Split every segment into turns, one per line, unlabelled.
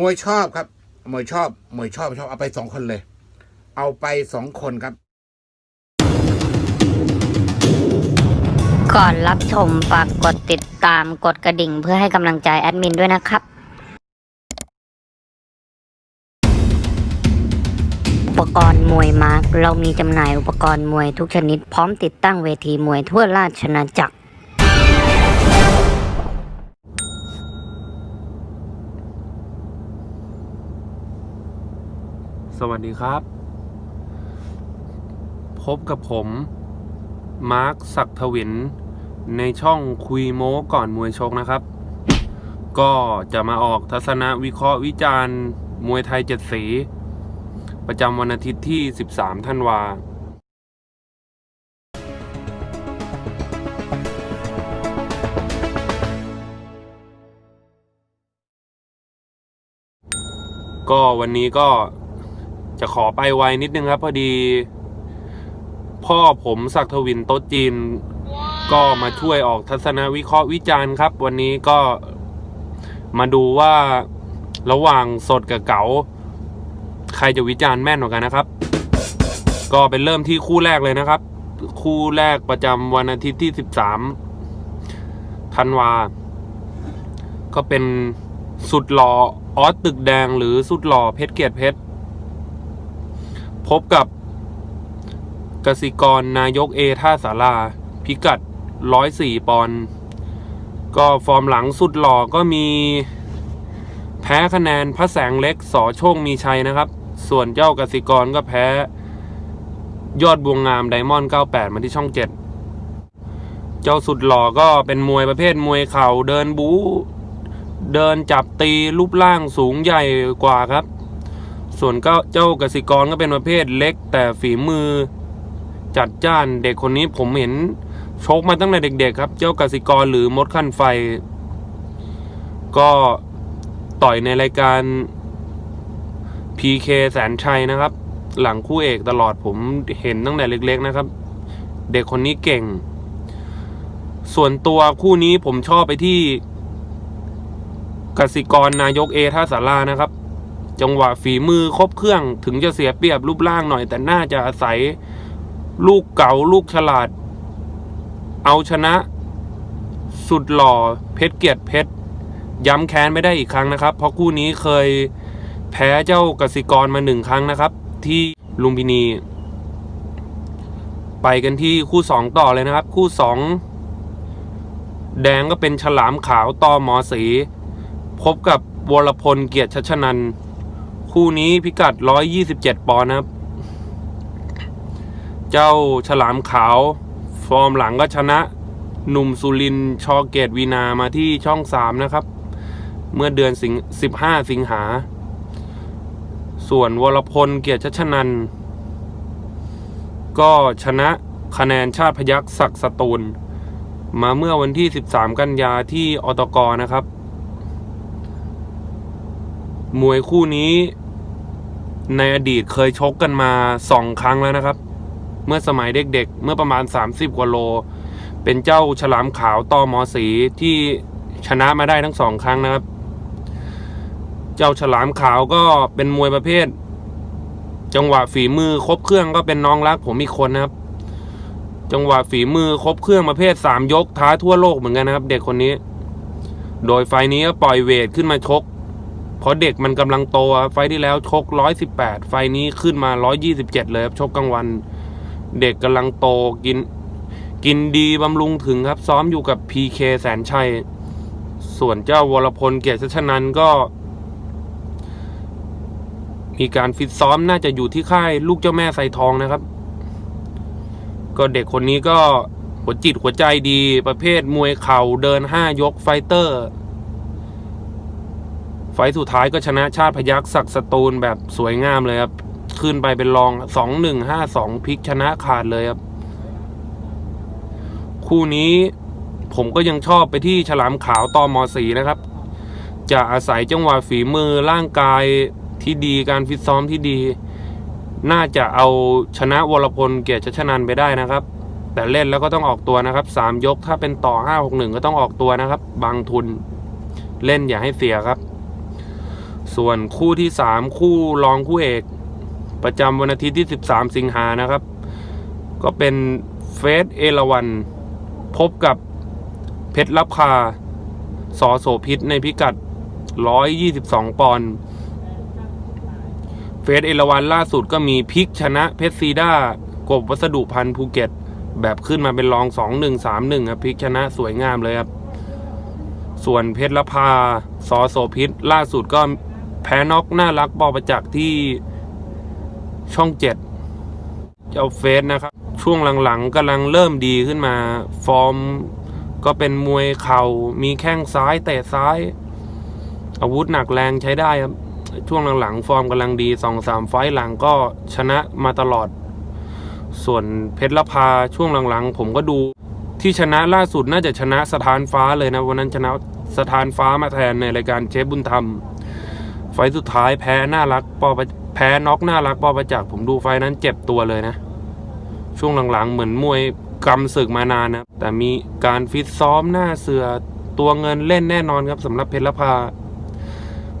มวยชอบครับมวยชอบมวยชอบชอบเอาไปสองคนเลย เอาไปสองคนครับ
ก่อนรับชมฝากกดติดตามกดกระดิ่งเพื่อให้กำลังใจแอดมินด้วยนะครับ อุปกรณ์มวยมาร์กเรามีจำหน่ายอุปกรณ์มวยทุกชนิด พร้อมติดตั้งเวทีมวยทั่วราชนาจักร
สวัสดีครับ พบกับผม มาร์คศักดิ์ทวิน ในช่องคุยโม้ก่อนมวยชกนะครับ ก็จะมาออกทัศนวิเคราะห์วิจารณ์มวยไทยเจ็ดสี ประจำวันอาทิตย์ที่ 13 ธันวาก็วันนี้ก็ จะขอไปไวนิดนึงครับ พอดี พ่อผมศักทวินโต๊ะจีน ก็มาช่วยออกทัศนวิเคราะห์วิจารณ์ครับ วันนี้ก็มาดูว่าระหว่างสดกับเก๋าใครจะวิจารณ์แม่นกว่ากันนะครับ ก็เป็นเริ่มที่คู่แรกเลยนะครับ คู่แรกประจำวันอาทิตย์ที่ 13ธันวา ก็เป็นสุดหล่อออสตึกแดงหรือสุดหล่อเพชรเกียรติเพชร พบกับกสิกรนายกเอท่าสาราพิกัด 104 ปอนด์ก็ฟอร์มหลังสุดหล่อก็มี แพ้คะแนนพระแสงเล็กสอโชคมีชัยนะครับ ส่วนเจ้ากสิกรก็แพ้ ยอดบวงงามไดมอนด์98 มาที่ช่อง 7 เจ้าสุดหล่อก็เป็นมวยประเภทมวยเข่าเดินบู๊เดินจับตีรูปร่างสูงใหญ่กว่าครับ ส่วนก็เจ้ากสิกรก็เป็นประเภทเล็ก แต่ฝีมือ จัดจ้านเด็กคนนี้ผมเห็นชกมาตั้งแต่เด็ก ๆ ครับ เจ้ากสิกรหรือมดขั้นไฟ ก็ต่อยในรายการ PK แสนชัยนะครับ หลังคู่เอกตลอดผมเห็นตั้งแต่เล็ก ๆ นะครับ เด็กคนนี้เก่ง ส่วนตัวคู่นี้ผมชอบไปที่กสิกรนายกเอท่าสารานะครับ จังหวะฝีมือครบเครื่องถึงจะเสียเปรียบรูปร่างหน่อย แต่น่าจะอาศัยลูกเก๋าลูกฉลาด เอาชนะ สุดหล่อเพชรเกียรติเพชรย้ำแค้นไม่ได้อีกครั้งนะครับ เพราะคู่นี้เคยแพ้เจ้ากสิกรมาหนึ่งครั้งนะครับ ที่ลุมพินี ไปกันที่คู่สองต่อเลยนะครับ คู่สองแดงก็เป็นฉลามขาวต่อหมอสี พบกับวรพลเกียรติชัชนัน คู่นี้พิกัด 127 ปอนด์นะครับ เจ้าฉลามขาว ฟอร์มหลังก็ชนะหนุ่มสุรินทร์ชอเกตวีนามาที่ช่อง 3 นะครับ เมื่อเดือนสิง15 สิงหา ส่วนวรพลเกียรติชัชนัน ก็ชนะคะแนนชาติพยักษ์ศักดิ์สตูล มาเมื่อวันที่ 13 กันยาที่อตกนะครับ มวยคู่นี้ ในอดีตเคยชกกันมาสองครั้งแล้วนะครับ เมื่อสมัยเด็กๆ เมื่อประมาณ 30 กว่าโล เป็นเจ้าฉลามขาวต่อหมอสีที่ชนะมาได้ทั้งสองครั้งนะครับ เจ้าฉลามขาวก็เป็นมวยประเภท จังหวะฝีมือครบเครื่องก็เป็นน้องรักผมอีกคนนะครับ จังหวะฝีมือครบเครื่องประเภทสามยกท้าทั่วโลกเหมือนกันนะครับ เด็กคนนี้ โดยไฟล์นี้ก็ปล่อยเวทขึ้นมาชก เพราะเด็กมันกำลังโตครับไฟที่แล้วชกร้อยสิบแปดไฟนี้ขึ้นมาร้อยยี่สิบเจ็ดเลยครับชกกลางวัน เด็กกำลังโตกิน กินดีบำรุงถึงครับ ซ้อมอยู่กับพีเคแสนชัย ส่วนเจ้าวรพลเกียรติชัชนันก็ มีการฟิตซ้อมน่าจะอยู่ที่ค่ายลูกเจ้าแม่ไซทองนะครับ ก็เด็กคนนี้ก็หัวจิตหัวใจดีประเภทมวยเข่าเดินห้ายกไฟเตอร์ ไฟสุดท้ายก็ชนะชาติพยักษ์ศักสตูลแบบสวยงามเลยครับ ขึ้นไปเป็นรองสองหนึ่งห้าสองพลิกชนะขาดเลยครับ คู่นี้ผมก็ยังชอบไปที่ฉลามขาวตอมอสีนะครับ จะอาศัยจังหวะฝีมือร่างกายที่ดีการฟิตซ้อมที่ดี น่าจะเอาชนะวรพลเกียรติชชนันไปได้นะครับ แต่เล่นแล้วก็ต้องออกตัวนะครับสามยกถ้าเป็นต่อห้าหกหนึ่งก็ต้องออกตัวนะครับ บางทุนเล่นอย่าให้เสียครับ ส่วนคู่ที่สามคู่รองคู่เอก ประจำวันอาทิตย์ที่ 13 สิงหานะครับ ก็เป็นเฟสเอราวันพบกับเพชรลับคาสอโสพิษในพิกัด 122 ปอนด์เฟสเอราวันล่าสุดก็มีพิกชนะเพชรซีด้ากบวัสดุพันธ์ภูเก็ต แบบขึ้นมาเป็นรอง 2-1-3-1 ครับพิกชนะสวยงามเลยครับ ส่วนเพชรลพาสอโสพิษล่าสุดก็ แพ้น็อกน่ารักบอประจักษ์ที่ช่องเจ็ดเจ้าเฟสนะครับ ช่วงหลังๆกำลังเริ่มดีขึ้นมา ฟอร์มก็เป็นมวยเข่ามีแข้งซ้ายเตะซ้าย อาวุธหนักแรงใช้ได้ครับ ช่วงหลังๆ ฟอร์มกำลังดีสองสามไฟต์หลังก็ชนะมาตลอด ส่วนเพชรละพาช่วงหลังๆ ผมก็ดูที่ชนะล่าสุดน่าจะชนะสถานฟ้าเลยนะ วันนั้นชนะสถานฟ้ามาแทนในรายการเชฟบุญธรรม ไฟสุดท้ายแพ้น่ารักปอประแพ้น็อกน่ารักปอประจักษ์ผมดูไฟนั้นเจ็บตัวเลยนะ ช่วงหลังๆ เหมือนมวยกำศึกมานานนะ แต่มีการฟิตซ้อมหน้าเสือตัวเงินเล่นแน่นอนครับสำหรับเพชรละพา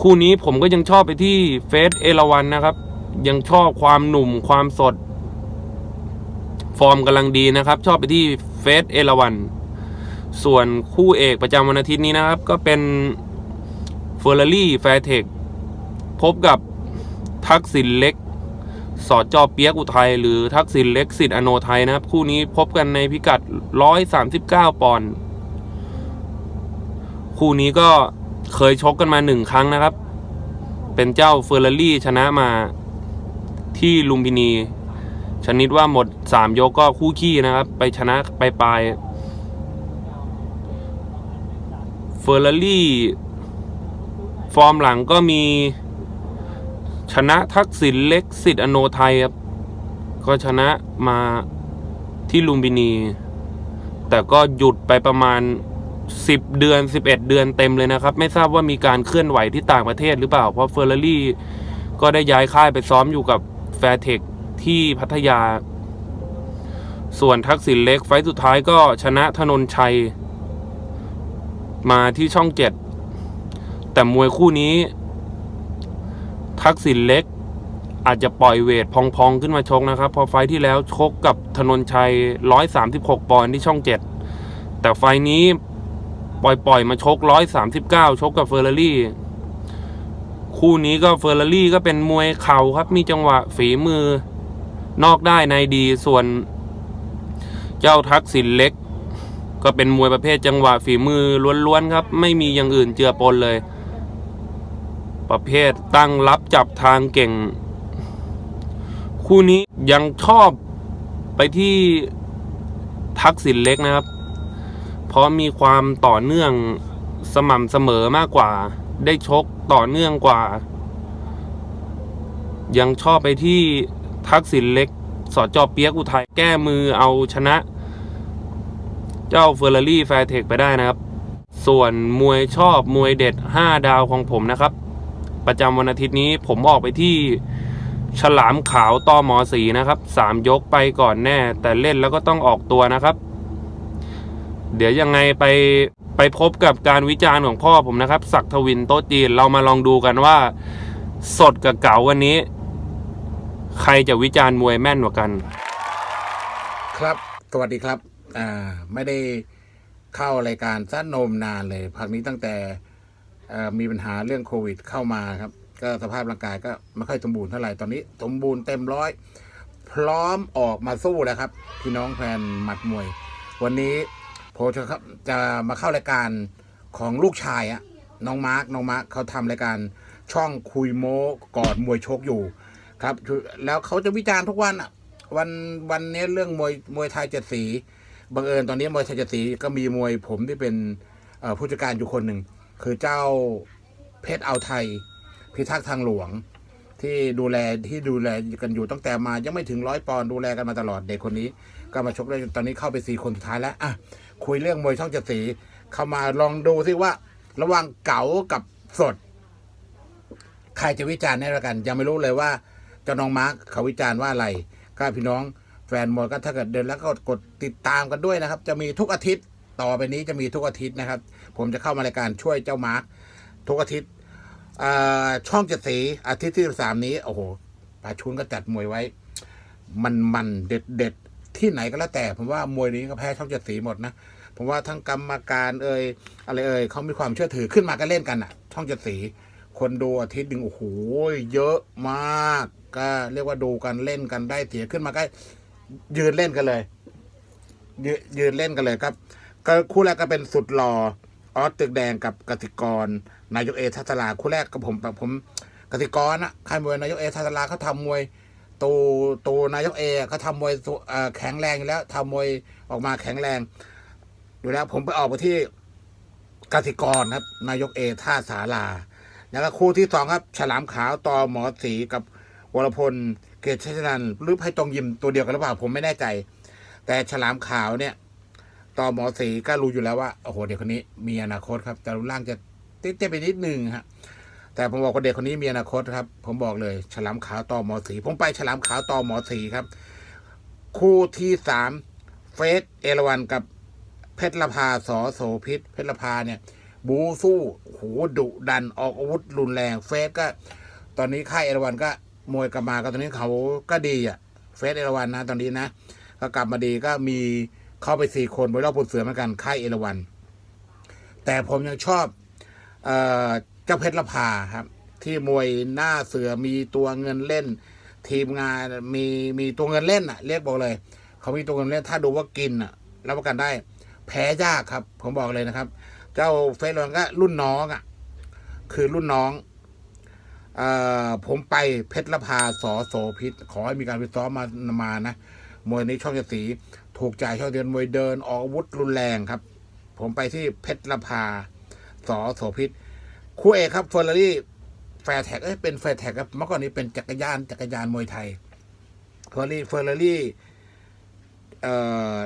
คู่นี้ผมก็ยังชอบไปที่เฟสเอราวันนะครับ ยังชอบความหนุ่มความสด ฟอร์มกำลังดีนะครับ ชอบไปที่เฟสเอราวันส่วนคู่เอกประจำวันอาทิตย์นี้นะครับ ก็เป็นเฟอร์รารี่แฟร์เทค พบกับทักษิณเล็ก สอจอเปียกอุทัยหรือทักษิณเล็กสิทธิ์อโนไทยนะครับ คู่นี้พบกันในพิกัด 139 ปอนด์คู่นี้ก็เคยชกกันมาหนึ่งครั้งนะครับ เป็นเจ้าเฟอร์รารี่ชนะมาที่ลุมพินี ชนิดว่าหมดสามยกก็คู่ขี้นะครับ ไปชนะไปปลายเฟอร์รารี่ฟอร์มหลังก็มี ชนะทักษิณเล็กสิทธิ์อโนไทยครับ ก็ชนะมาที่ลุมพินี แต่ก็หยุดไปประมาณ 10 เดือน 11 เดือนเต็มเลยนะครับ ไม่ทราบว่ามีการเคลื่อนไหวที่ต่างประเทศหรือเปล่า เพราะเฟอร์รารี่ก็ได้ย้ายค่ายไปซ้อมอยู่กับแฟร์เทคที่พัทยา ส่วนทักษิณเล็กไฟสุดท้ายก็ชนะธนนชัย มาที่ช่องเจ็ดแต่มวยคู่นี้ ทักษิณเล็ก อาจจะปล่อยเวทพองๆขึ้นมาชกนะครับ พอไฟที่แล้วชกกับธนนชัย 136 ปอนด์ที่ช่องเจ็ดแต่ไฟนี้ปล่อยๆมาชก 139 ชกกับเฟอร์รารี่ คู่นี้ก็เฟอร์รารี่ก็เป็นมวยเข่าครับ มีจังหวะฝีมือนอกได้ในดีส่วนเจ้าทักษิณเล็ก ก็เป็นมวยประเภทจังหวะฝีมือล้วนๆครับ ไม่มีอย่างอื่นเจือปนเลย ประเภทตั้งรับจับทางเก่ง คู่นี้ยังชอบไปที่ทักษิณเล็กนะครับ เพราะมีความต่อเนื่องสม่ำเสมอมากกว่า ได้ชกต่อเนื่องกว่า ยังชอบไปที่ทักษิณเล็กสอจอเปียกอุทัยแก้มือเอาชนะ เจ้าเฟอร์รารี่แฟร์เทคไปได้นะครับ ส่วนมวยชอบมวยเด็ด 5 ดาวของผมนะครับ ประจำวันอาทิตย์นี้ผมออกไปที่ฉลามขาวต่อหมอสีนะครับสามยกไปก่อนแน่ แต่เล่นแล้วก็ต้องออกตัวนะครับ เดี๋ยวยังไงไปไปพบกับการวิจารณ์ของพ่อผมนะครับศักทวินโต๊ะจีนเรามาลองดูกันว่า สดกับเก๋าวันนี้ ใครจะวิจารณ์มวยแม่นกว่ากัน
ครับ สวัสดีครับ อ่า ไม่ได้เข้ารายการสั้นนมนานเลยพักนี้ตั้งแต่ มีปัญหาเรื่องโควิดเข้ามาครับ ก็สภาพร่างกายก็ไม่ค่อยสมบูรณ์เท่าไหร่ตอนนี้ สมบูรณ์เต็มร้อย พร้อมออกมาสู้แล้วครับ พี่น้องแฟนหมัดมวย วันนี้ผมจะครับจะมาเข้ารายการของลูกชายอะน้องมาร์กน้องมาร์กเขาทำรายการช่องคุยโม้กอดมวยชกอยู่ครับ แล้วเขาจะวิจารณ์ทุกวันอะวันวันนี้เรื่องมวยมวยไทยเจ็ดสีบังเอิญตอนนี้มวยไทยเจ็ดสีก็มีมวยผมที่เป็นผู้จัดการอยู่คนหนึ่ง คือเจ้าเพชรเอาไทย พิทักษ์ทางหลวง ที่ดูแลที่ดูแลกันอยู่ตั้งแต่มายังไม่ถึงร้อยปอนดูแลกันมาตลอดเด็กคนนี้ ก็มาชกได้ตอนนี้เข้าไปสี่คนสุดท้ายแล้วอะคุยเรื่องมวยช่องเจ็ดสีเข้ามาลองดูซิว่า ระหว่างเก๋ากับสด ใครจะวิจารณ์ให้ละกัน ยังไม่รู้เลยว่าเจ้าน้องมาร์คเขาวิจารณ์ว่าอะไรก็พี่น้องแฟนมวยก็ถ้าเกิดเดินแล้วก็กดติดตามกันด้วยนะครับ จะมีทุกอาทิตย์ต่อไปนี้จะมีทุกอาทิตย์นะครับ ผมจะเข้ามารายการช่วยเจ้ามาร์คทุกอาทิตย์ช่องเจ็ดสีอาทิตย์ที่สามนี้ โอ้โหปาชุนก็จัดมวยไว้ มันมันเด็ดเด็ดที่ไหนก็แล้วแต่ ผมว่ามวยนี้ก็แพ้ช่องเจ็ดสีหมดนะผมว่าทั้งกรรมการเอ่ยอะไรเอ่ยเขามีความเชื่อถือขึ้นมาก็เล่นกันอะช่องเจ็ดสี คนดูอาทิตย์หนึ่งโอ้โหเยอะมาก ก็เรียกว่าดูกันเล่นกันได้เสียขึ้นมาก็ยืนเล่นกันเลย ยืนยืนเล่นกันเลยครับ ก็คู่แรกก็เป็นสุดหล่อ ออสตึกแดงกับกติกร นายกเอทัศราคู่แรกกับผมแบบผมกติกรนะค่ายมวยนายกเอทัศราเขาทำมวยตูตูนายกเอเขาทำมวยแข็งแรงอยู่แล้วทำมวยออกมาแข็งแรงอยู่แล้วผมไปออกไปที่กติกรครับ นายกเอท่าสาราแล้วก็คู่ที่สองครับ ฉลามขาวต่อหมอสีกับวรพลเกตชัยนันหรือไพตรงยิมตัวเดียวกันหรือเปล่าผมไม่แน่ใจ แต่ฉลามขาวเนี่ย ต่อหมอสีก็รู้อยู่แล้วว่าโอ้โหเด็กคนนี้มีอนาคตครับแต่รูปร่างจะเตี้ยๆไปนิดนึงฮะแต่ผมบอกว่าเด็กคนนี้มีอนาคตครับ ผมบอกเลย ฉลามขาวต่อหมอสี ผมไปฉลามขาวต่อหมอสีครับ คู่ที่สามเฟสเอราวันกับเพชรละพาสอโสพิษ เพชรละพาเนี่ย บูสู้โหดุดันออกอาวุธรุนแรง เฟสก็ ตอนนี้ค่ายเอราวันก็มวยกลับมาก็ตอนนี้เขาก็ดีอะ เฟสเอราวันนะ ตอนนี้นะก็กลับมาดีก็มี เข้าไปสี่คนบนรอบผลเสือเหมือนกันค่ายเอราวันแต่ผมยังชอบเอเจ้าเพชรละพาครับ ที่มวยหน้าเสือมีตัวเงินเล่น ทีมงานมีมีตัวเงินเล่นอะเรียกบอกเลย เขามีตัวเงินเล่นถ้าดูว่ากินอะรับประกันได้ แพ้ยากครับ ผมบอกเลยนะครับ เจ้าเฟสเอราวันก็รุ่นน้องอะคือรุ่นน้องเอ่อผมไปเพชรละพาสอโสพิษขอให้มีการฟิตซ้อมมามานะ มวยนี้ช่องเจ็ดสีถูกใจช่องเดือนมวยเดินออกอาวุธรุนแรงครับ ผมไปที่เพชรละพาสอโสพิษคู่เอกครับเฟอร์รารี่แฟร์แท็กเอ้ยเป็นแฟร์แท็กครับเมื่อก่อนนี้เป็นจักรยานจักรยานมวยไทยเฟอร์รารี่เฟอร์รารี่เอ่อ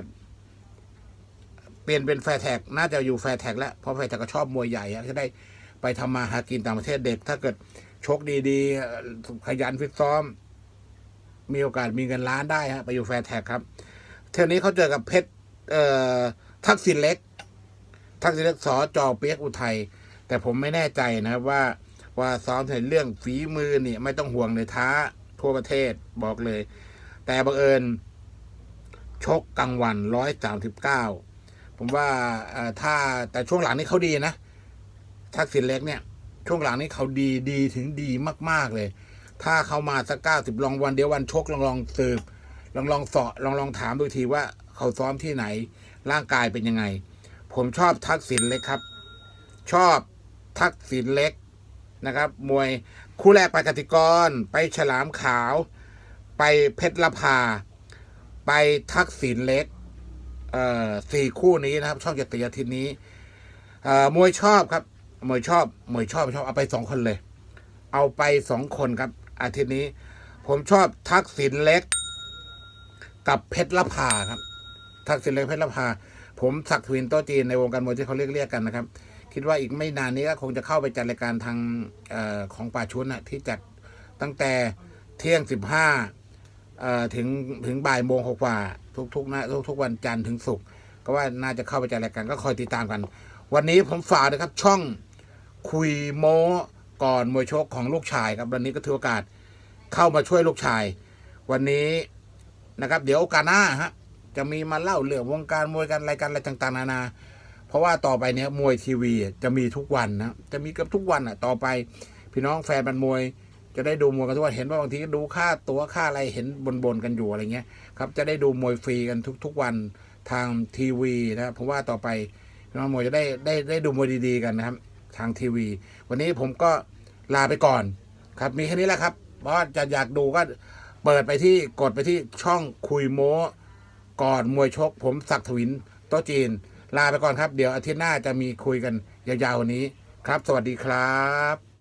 เปลี่ยนเป็นแฟร์แท็กน่าจะอยู่แฟร์แท็กแล้วเพราะแฟร์แท็กก็ชอบมวยใหญ่จะได้ไปทำมาหากินต่างประเทศเด็ก ถ้าเกิดชกดีๆ ขยันฟิตซ้อม มีโอกาสมีเงินล้านได้ฮะไปอยู่แฟร์แท็กครับ เที่ยวนี้เขาเจอกับเพชรเอ่อทักษิณเล็ก ทักษิณเล็กสอจอเปียกอุทัยแต่ผมไม่แน่ใจนะครับว่าว่าซ้อมในเรื่องฝีมือนี่ไม่ต้องห่วงเลยท้าทั่วประเทศบอกเลย แต่บังเอิญชกกลางวันร้อยสามสิบเก้าผมว่าถ้าแต่ช่วงหลังนี่เขาดีนะทักษิณเล็กเนี่ย ช่วงหลังนี่เขาดีดีถึงดีมาก ๆ เลย ถ้าเขามาสักเก้าสิบลองวันเดียววันชกลองลองสืบลองลองสาะลองลองถามดูทีว่าเขาซ้อมที่ไหน ร่างกายเป็นยังไง ผมชอบทักษิณเล็กครับ ชอบทักษิณเล็กนะครับ มวยคู่แรกไปกติกร ไปฉลามขาว ไปเพชรละพา ไปทักษิณเล็กเอ่อสี่คู่นี้นะครับ ช่องเจ็ดตีอาทิตนี้มวยชอบครับมวยชอบมวยชอบชอบเอาไปสองคนเลย เอาไปสองคนครับ อาทิตย์นี้ ผมชอบทักษิณเล็ก กับเพชรละพาครับ ทักษิณเล็กเพชรละพาผมสักทวินโตจีนในวงการมวยที่เขาเรียกเรียกกันนะครับ คิดว่าอีกไม่นานนี้ก็คงจะเข้าไปจัดรายการทางออของป่าชุนนะที่จัดตั้งแต่เที่ยงสิบห้าถึงถึงบ่ายโมงกว่าทุกทุกนะทุกทุกวันจันทร์ถึงศุกร์ก็ว่าน่าจะเข้าไปจัดรายการก็คอยติดตามกัน วันนี้ผมฝากนะครับช่องคุยโม ก่อนมวยชกของลูกชายครับวันนี้ก็ถือโอกาสเข้ามาช่วยลูกชาย วันนี้นะครับ เดี๋ยวโอกาสหน้าฮะจะมีมาเล่าเรื่องวงการมวยกันรายการอะไรต่างๆนานาเพราะว่าต่อไปเนี้ยมวยทีวีจะมีทุกวันนะจะมีเกือบทุกวันอะต่อไปพี่น้องแฟนบันมวยจะได้ดูมวยกันทุกวันเห็นว่าบางทีก็ดูค่าตัวค่าอะไรเห็นบนๆกันอยู่อะไรเงี้ยครับจะได้ดูมวยฟรีกันทุก ๆวันทางทีวีนะเพราะว่าต่อไปพี่น้องมวยจะได้ได้ได้ดูมวยดีๆกันนะครับ ทางทีวี วันนี้ผมก็ลาไปก่อนครับ มีแค่นี้แหละครับ เพราะจะอยากดูก็เปิดไปที่กดไปที่ช่องคุยโม้ก่อนมวยชก ผมศักดิ์ทวินโตจีน ลาไปก่อนครับ เดี๋ยวอาทิตย์หน้าจะมีคุยกันยาวๆวันนี้ครับ สวัสดีครับ